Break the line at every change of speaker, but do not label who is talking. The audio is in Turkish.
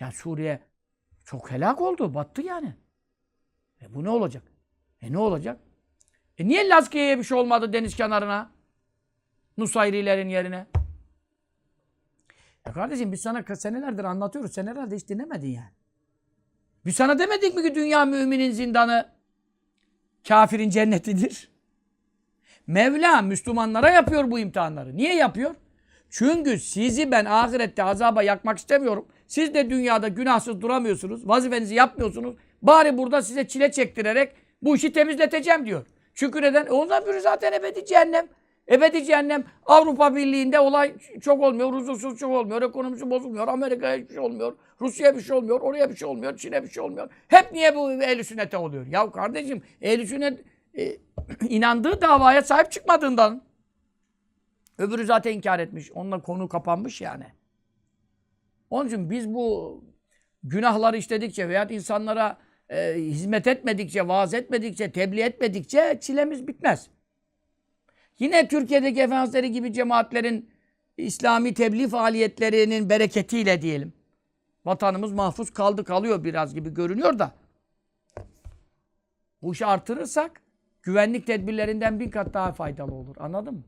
Yani Suriye çok helak oldu. Battı yani. E bu ne olacak? E ne olacak? E niye Lazkiye'ye bir şey olmadı deniz kenarına? Nusayrilerin yerine. Ya kardeşim biz sana senelerdir anlatıyoruz. Senelerde hiç dinlemedin yani. Biz sana demedik mi ki dünya müminin zindanı kafirin cennetidir? Mevla Müslümanlara yapıyor bu imtihanları. Niye yapıyor? Çünkü sizi ben ahirette azaba yakmak istemiyorum. Siz de dünyada günahsız duramıyorsunuz. Vazifenizi yapmıyorsunuz. Bari burada size çile çektirerek bu işi temizleteceğim diyor. Çünkü neden? E ondan biri zaten ebedi cehennem. Ebedi cehennem. Avrupa Birliği'nde olay çok olmuyor. Huzursuz çok olmuyor. Ekonomisi bozulmuyor. Amerika'ya hiçbir şey olmuyor. Rusya'ya bir şey olmuyor. Oraya bir şey olmuyor. Çin'e bir şey olmuyor. Hep niye bu ehl sünnete oluyor? Ya kardeşim ehl sünnet e, inandığı davaya sahip çıkmadığından. Öbürü zaten inkar etmiş. Onunla konu kapanmış yani. Onun için biz bu günahları işledikçe veya insanlara e, hizmet etmedikçe, vaaz etmedikçe, tebliğ etmedikçe çilemiz bitmez. Yine Türkiye'deki Efendimizleri gibi cemaatlerin İslami tebliğ faaliyetlerinin bereketiyle diyelim. Vatanımız mahfuz kaldı kalıyor biraz gibi görünüyor da. Bu işi artırırsak güvenlik tedbirlerinden bin kat daha faydalı olur. Anladın mı?